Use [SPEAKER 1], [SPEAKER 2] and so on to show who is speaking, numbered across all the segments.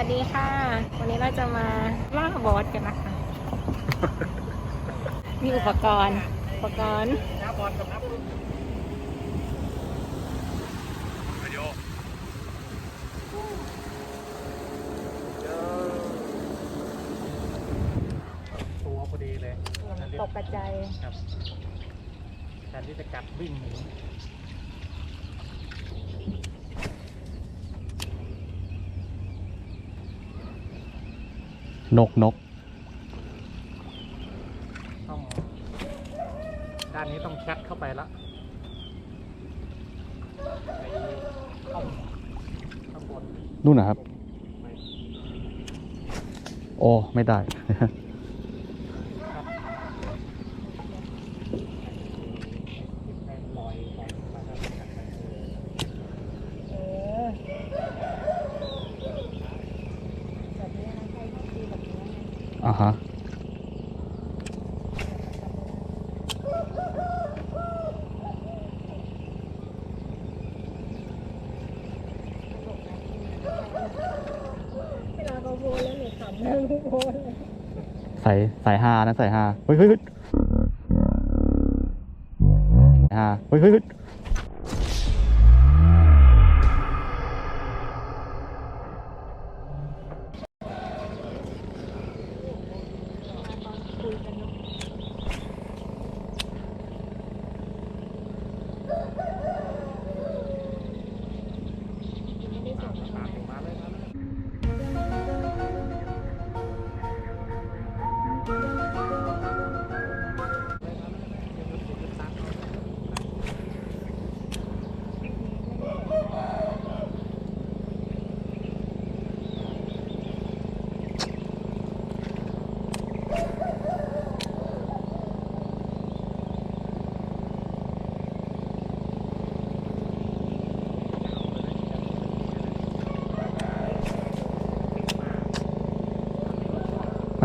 [SPEAKER 1] สวัสดีค่ะ วันนี้เราจะมาล่าบอสกันนะคะ มีอุปกรณ์ อุปกรณ์
[SPEAKER 2] น้าบอลกับน้าวิดีโอตัวพอดีเลย
[SPEAKER 1] ตกกระจาย
[SPEAKER 2] ครับแทนที่จะกัดวิ่งหนี
[SPEAKER 3] นกนก
[SPEAKER 2] ต้องด้านนี้ต้องแคทเข้าไปละไอ้ข้อมข้างบน
[SPEAKER 3] นู่นนะครับ โอ้ ไม่ได้
[SPEAKER 2] แม่งลอยลอยมาแล้วกัดไปเออ
[SPEAKER 1] เออแบบนี้นะใช่ต้องตีแบบนี้นะ
[SPEAKER 3] อ่าฮะ
[SPEAKER 1] เวลาเขาโพสแล้วหนูขำแล้วหนูโพสเลย
[SPEAKER 3] ใส่ใส่ฮานะใส่ฮาเฮ้ยเฮ้ยเฮ้ยฮาเฮ้ยเฮ้ยเฮ้ย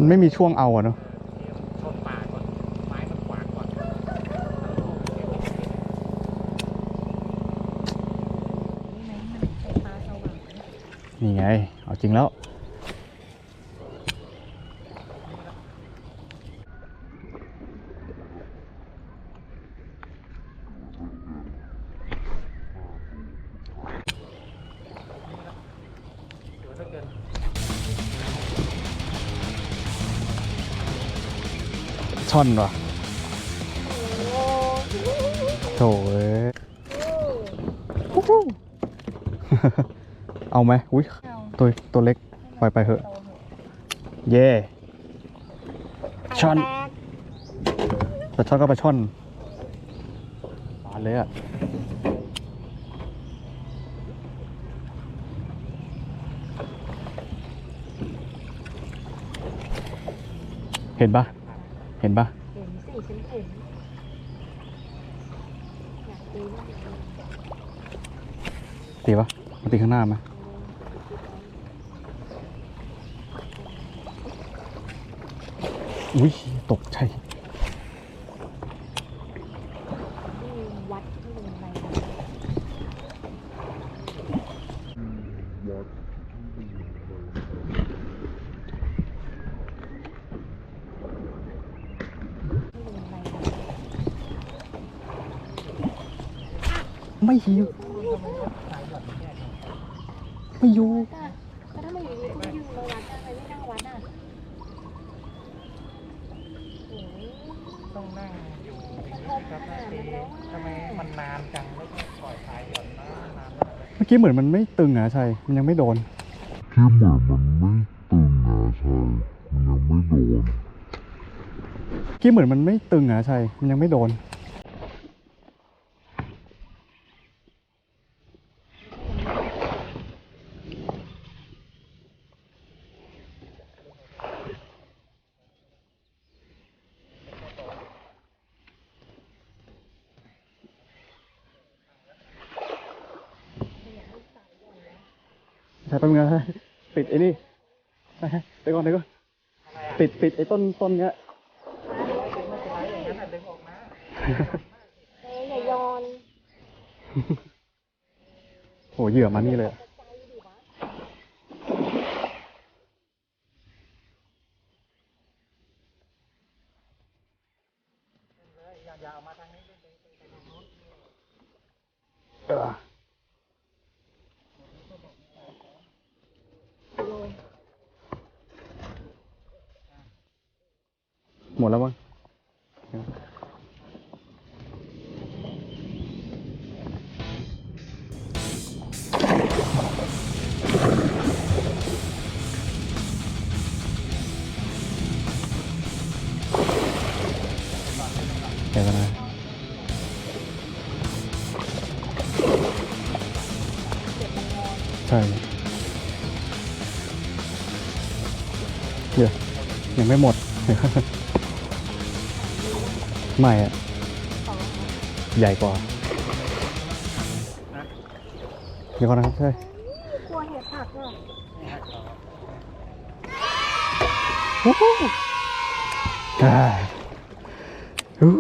[SPEAKER 1] มั
[SPEAKER 3] นไม่มีช่วงเอาอะเนาะ
[SPEAKER 2] ชนป่าก่อนไม้มันขวางก่อน
[SPEAKER 1] นี่ไหมมันเป็นตาสว่าง
[SPEAKER 3] นี่ไงเอาจริงแล้ว ช่อนวะโถเอ้ยเอาไหมอุ้ยตัวตัวเล็กปล่อยไปเถอะ
[SPEAKER 1] เย่ไข่
[SPEAKER 3] อน
[SPEAKER 1] แตก
[SPEAKER 3] แต่ช่อนก็ไปลาช่อนปานเลยอะเห็นปะ เห็นปะ
[SPEAKER 1] เห็นสิฉันเห็นอยากตีมาก
[SPEAKER 3] ตีปะมันตีข้างหน้าไหมอุ้ยตกใจ
[SPEAKER 1] ที่วัดที่เป็นอะไรนะที่เป็นอะไรนะ
[SPEAKER 3] ไม่หิวไม่อยู่
[SPEAKER 1] ก็ก็ถ้ามาอยู่ดีคุณยืนมาวัดอะไรไม่นั่งวัดอะ
[SPEAKER 2] ต้องนั่งอยู่ครับทำไมมันนานจังแล้วก็ปล่อยสายหย่อนนะนานเมื่
[SPEAKER 3] อกี้เหมือนมันไม่ตึงอะชัยมันยังไม่โดน
[SPEAKER 4] ที่เหมือนมันไม่ตึงอะใช่มันยังไม่โดน
[SPEAKER 3] เมื่อกี้เหมือนมันไม่ตึงอะชัยมันยังไม่โดน ใช่แป๊บนึงนะปิดไอ้นี่ไปไปก่อนเดี๋ยวก่อนปิดปิดไอ้ต้นต้นเนี้ย
[SPEAKER 1] เอ้ยอย่ายอน
[SPEAKER 3] โหเหยื่อมานี่เลยอะ มดแล้วมั้งเดี๋ยวกันนะใช่เดี๋ยวยังไม่หมด ไม่อะใหญ่กว่าเดี๋ยวก่อนนะครับใช่
[SPEAKER 1] กลัวเห็ดผักอะ
[SPEAKER 3] วู้ฮู้อ่าฮู้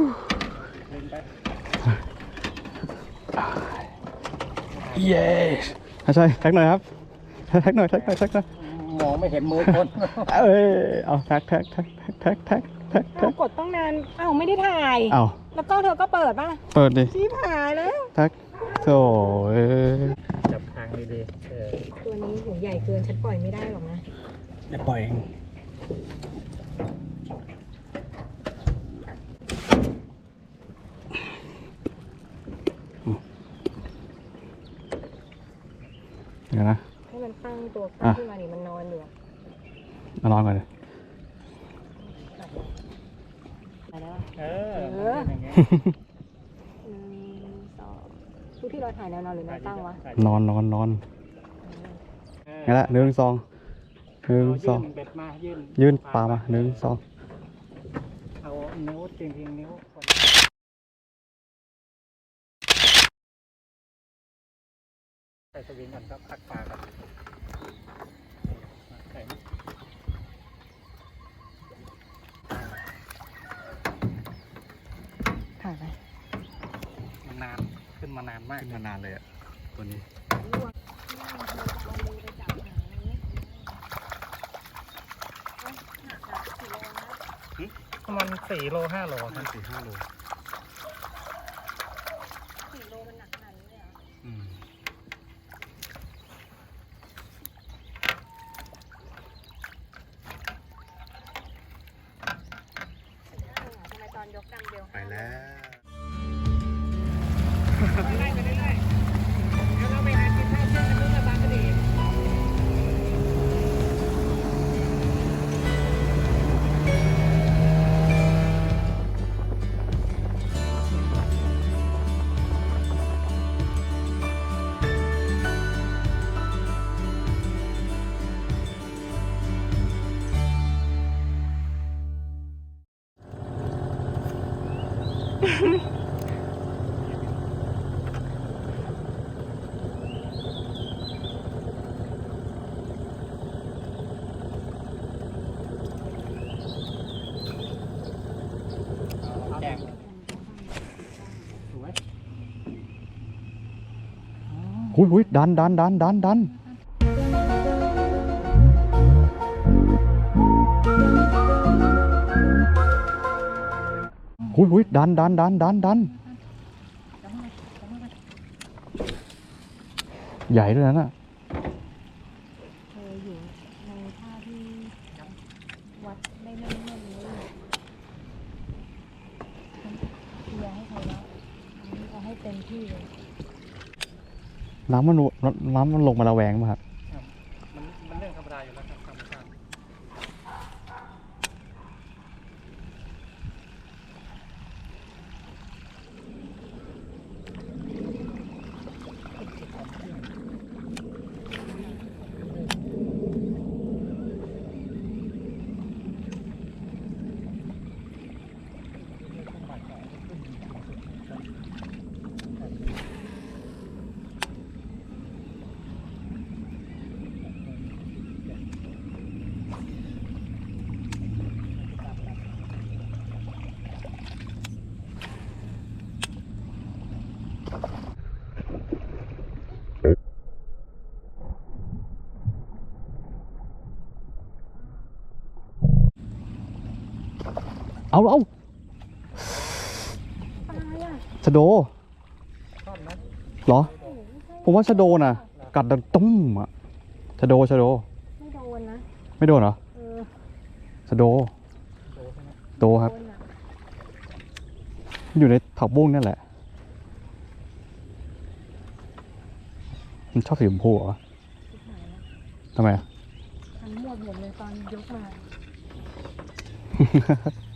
[SPEAKER 3] เย้อะใช่แท็กหน่อยครับแท็กหน่อยแท็กหน่อยแท็กหน่อย
[SPEAKER 2] มองไม่เห็นมือคน
[SPEAKER 3] เอ้ยเอาแท็กแท็กแท็กแท็กแท็กแท็กแท็
[SPEAKER 1] เรา
[SPEAKER 3] ก
[SPEAKER 1] กดตั้งนานอ้าวไม่ได้ถ่าย
[SPEAKER 3] เอา
[SPEAKER 1] แล้วก็เธอก็เปิดป่ะ
[SPEAKER 3] เปิดดิ
[SPEAKER 1] ชี้หายแล้ว
[SPEAKER 3] แท็กโถ่เอ้ย
[SPEAKER 2] จับทางดีๆเออ
[SPEAKER 1] ตัวนี้หูใหญ่เกินฉันปล่อยไม่ได้หรอกนะ
[SPEAKER 3] เดี๋ยวปล่อยเองเดี๋ยวนะ
[SPEAKER 1] ให้มันตั้งตัวขึ้น
[SPEAKER 3] อะ
[SPEAKER 1] ขึ้นมาดิมันนอนอยู่อะ
[SPEAKER 3] มานอนก่อนเลย
[SPEAKER 1] ไปแล้วอะ
[SPEAKER 2] เออ
[SPEAKER 1] เออ
[SPEAKER 2] อย่างเงี้ย
[SPEAKER 1] หนึ่งสองทุกที่เราถ่ายแนวนอนหรือแนวตั้งวะ
[SPEAKER 3] นอนนอนนอน
[SPEAKER 2] เออ
[SPEAKER 3] งั้นละหนึ่งสองหนึ่ง
[SPEAKER 2] เอา
[SPEAKER 3] สอง
[SPEAKER 2] ยื่นเบ็ดมายื่น
[SPEAKER 3] ยื่นปลามาหนึ่งสอง
[SPEAKER 2] เอานิ้วจริงๆนิ้วคนใส่สวิงก่อนครับพักปลาก่อนใส่
[SPEAKER 1] ถ่ายไป
[SPEAKER 2] มันนานขึ้นมานานมาก
[SPEAKER 3] ขึ้นมานานเลยอะตัวนี้
[SPEAKER 2] ประมาณสี่โลห้าโลครับ
[SPEAKER 3] สี่ห้าโล
[SPEAKER 1] หุยหุยดั
[SPEAKER 2] นดันดั
[SPEAKER 3] นดันดันหุยหุยดันดันดันดันดันใหญ่ด้วยนะน่ะ
[SPEAKER 1] เธออยู่ในท่าที่วัดได้แน่นๆเลยเคลียร์ให้ใครแล้วอันนี้เอาให้เต็มที่เลย
[SPEAKER 3] น้ำมันน้ำมันลงมาระแวงมาครับ
[SPEAKER 2] มันมันเรื่องธรรมดาอยู่แล้วครับธรรมชาติ
[SPEAKER 3] เอาเอา
[SPEAKER 1] ตายอะ
[SPEAKER 3] ชะโด
[SPEAKER 2] ชอบนะ
[SPEAKER 3] เหรอ ผมว่าชะโดนะกัดดังตุ้มอะชะโดชะโด
[SPEAKER 1] ไม่โดนนะ
[SPEAKER 3] ไม่โดนเหรอ
[SPEAKER 1] เออ
[SPEAKER 3] ชะโด
[SPEAKER 2] โดใช่ไหม
[SPEAKER 3] โดตัวครับ
[SPEAKER 1] โดนอะ
[SPEAKER 3] อยู่ในผักบุ้งนั่นแหละ มันชอบสีชมพูเหรอ
[SPEAKER 1] ชิบหายแล้ว
[SPEAKER 3] ทำไมอะ
[SPEAKER 1] ทั้งหมดหมดเลยตอนยกมา
[SPEAKER 2] วิ่งออก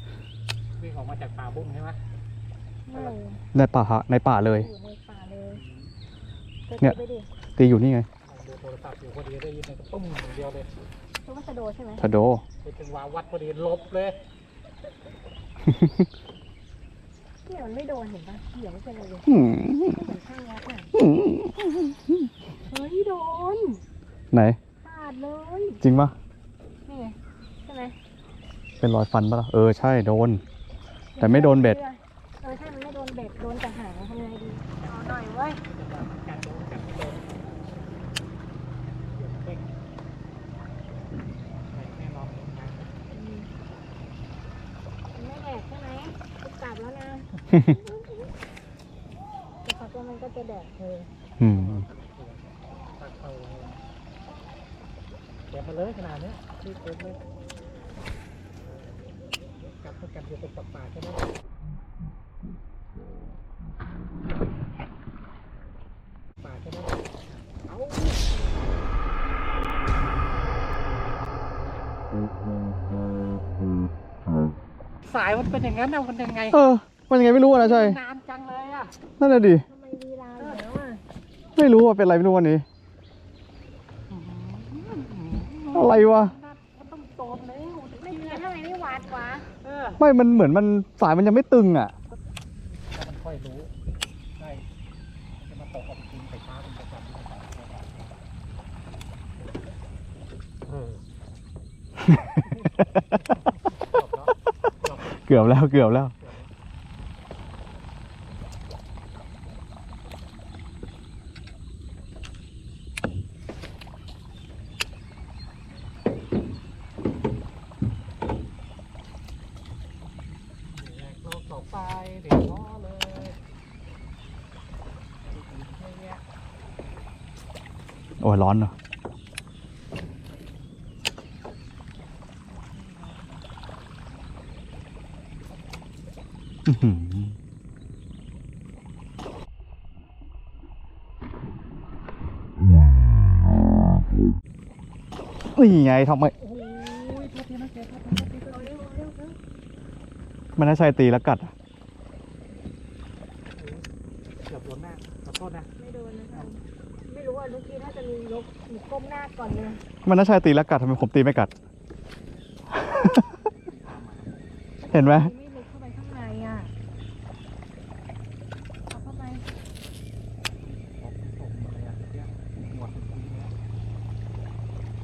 [SPEAKER 2] มาจากป่าบุ้งใช่ไหม
[SPEAKER 1] ไม่
[SPEAKER 3] ในป่าฮะในป่าเลย
[SPEAKER 1] อยู่ในป่าเลยเธอ
[SPEAKER 3] เนี่ย
[SPEAKER 1] ไปดิ
[SPEAKER 3] ตีอยู่นี่ไง
[SPEAKER 2] นั่งดูโทรศัพท์อยู่พอดีได้ยินเลยตุ้มอย่างเดียวเลย
[SPEAKER 1] รู้ว่าสะโดใช่ไหม
[SPEAKER 3] ทาโด
[SPEAKER 2] ไปถึงวาวัดพอดีลบเลย
[SPEAKER 1] เนี่ยมันไม่โดนเห็นปะเดี๋ยวไม่เป็นไรเลย
[SPEAKER 3] อืม
[SPEAKER 1] ไม่เหมือนข้างวัดน่ะ
[SPEAKER 3] อืม
[SPEAKER 1] เฮ้ยโดน
[SPEAKER 3] ไหน
[SPEAKER 1] ขาดเลย
[SPEAKER 3] จริงปะ
[SPEAKER 1] นี่ไงใช่ไหม
[SPEAKER 3] เป็นรอยฟันปะล่ะเออใช่โดน แต่ไม่โดนเบ็ด
[SPEAKER 1] เออใช่มันไม่โดนเบ็ดโดนแต่หางทำไงดีเอาหน่อยเว้ย
[SPEAKER 2] การโดนกันไม่โดนเด็กแน่นอนนะ
[SPEAKER 1] อืมมันไม่แดกใช่ไหมกูกลับแล้วนะแต่พอตัวมันก็จะแดกเธอ
[SPEAKER 3] อืม
[SPEAKER 2] ตักเข้าเก็บมาเลยขนาดเนี้ยที่เก็บเลย กลับกันอยู่ตรงป่าใช่ไหมป่าใช่ไหมเอาสายมันเป็นอย่างนั้นนะมันยังไง
[SPEAKER 3] เออ มันยังไงไม่รู้อะนะใช่
[SPEAKER 2] นานจังเลยอะ
[SPEAKER 3] นั่นแหละดิ
[SPEAKER 1] ทำไมลีลาอยู่แล้วอะ
[SPEAKER 3] ไม่รู้ว่าเป็นอะไรไม่รู้วันนี้ อะไรวะ
[SPEAKER 2] มันต้องโตนแล้ว
[SPEAKER 1] ไม่มีทำไมไม่วัดวะ
[SPEAKER 2] เออ
[SPEAKER 3] ไม่ มันเหมือนมันสายมันยังไม่ตึงอะ
[SPEAKER 2] ถ้ามันค่อยรู้ได้จะมาตกเอาไปกินไข่ปลาเป็นประจำที่ต่างเออ
[SPEAKER 3] เกือบแล้วเกือบแล้ว
[SPEAKER 2] แยกโลกต่อไปเดี๋ยวง้อเลย
[SPEAKER 3] โอ้ยร้อนเนาะอื้อหือนี่ไงทำไม
[SPEAKER 2] โอ้ยโทษทีนะแกโทษทีโทษทีโทษที
[SPEAKER 3] มันน่าใช่ตีแล้วกัดอะ
[SPEAKER 2] เกือบโดนหน้าขอโทษนะ
[SPEAKER 1] ไม่โดนนะคะ ไม่รู้อะเมื่อกี้น่าจะมีลกหนูก้มหน้าก่อนเลย
[SPEAKER 3] มันน่าชายตีแล้วกัดทำไมผมตีไม่กัด เห็นไหม
[SPEAKER 1] ไม่ลึกเข้าไปข้างในอะเอาเข้าไป
[SPEAKER 2] ผมส่งเลยอะเนี่ยหมดจริงๆเนี่ย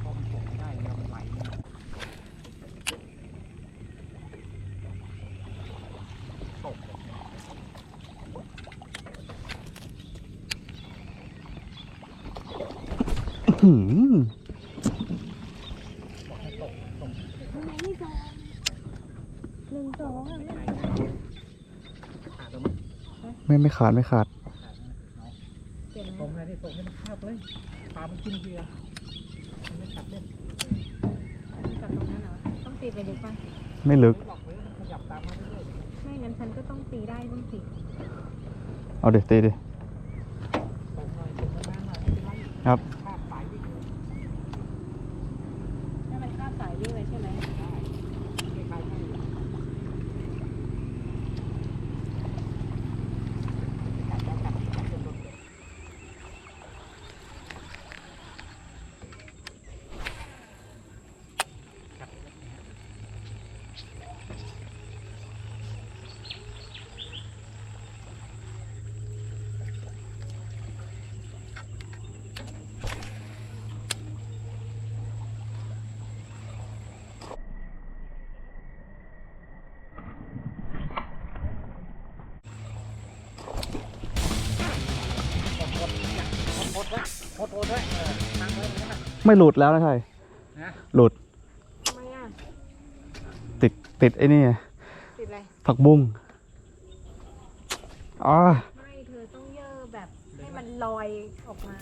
[SPEAKER 2] พอมันส่งไม่ได้เนี่ยมันไหลเนี่ยตกเลย
[SPEAKER 3] อื้อ หือ
[SPEAKER 2] บอกให้ตกตก
[SPEAKER 1] ทำไมไม่โดนหนึ่งสองไม่
[SPEAKER 2] ขาด
[SPEAKER 3] ไม่ขาดไม่ขาด
[SPEAKER 2] ขาดนะเอา
[SPEAKER 1] เปลี่ยนไหม
[SPEAKER 2] ส่งเลยที่ส่งให้มันคาบเลยปลามันกินเหยื่อมันไม่กัดเล่น
[SPEAKER 1] จับตรงนั้นเหรอ ต้องตีไปลึกป่ะ
[SPEAKER 3] ไม่ลึก
[SPEAKER 2] ขยับตามมาเรื่อย
[SPEAKER 1] ไม่งั้นฉันก็ต้องตีได้ต้องสิ
[SPEAKER 3] เอาเด็ตีดิ
[SPEAKER 2] ๆตรงหน่อยตรงนานๆหน่อยไม่เป็นไร
[SPEAKER 3] ครับ
[SPEAKER 2] คาบสายวิ่งเลย
[SPEAKER 1] ถ้ามันข้ามสายวิ่งเลยใช่ไหม
[SPEAKER 2] ได้ไม่คล้ายๆอยู่กัดแล้วกัดกัดจนโดนเด็กกัดแล้วเนี่ย หมดอย่างหมดหมดไว้ หมดหมดไว้เออนั่งไว้อย่างนั้นนะ
[SPEAKER 3] ไม่หลุดแล้วนะใช่
[SPEAKER 2] นะ
[SPEAKER 3] หลุด
[SPEAKER 1] ทำไมอะ
[SPEAKER 3] ติดติดไอ้นี่ไง
[SPEAKER 1] ติดอะไร
[SPEAKER 3] ผักบุ้งอ๋อ
[SPEAKER 1] ไม่เธอต้องเย่อแบบให้มันลอยออกมา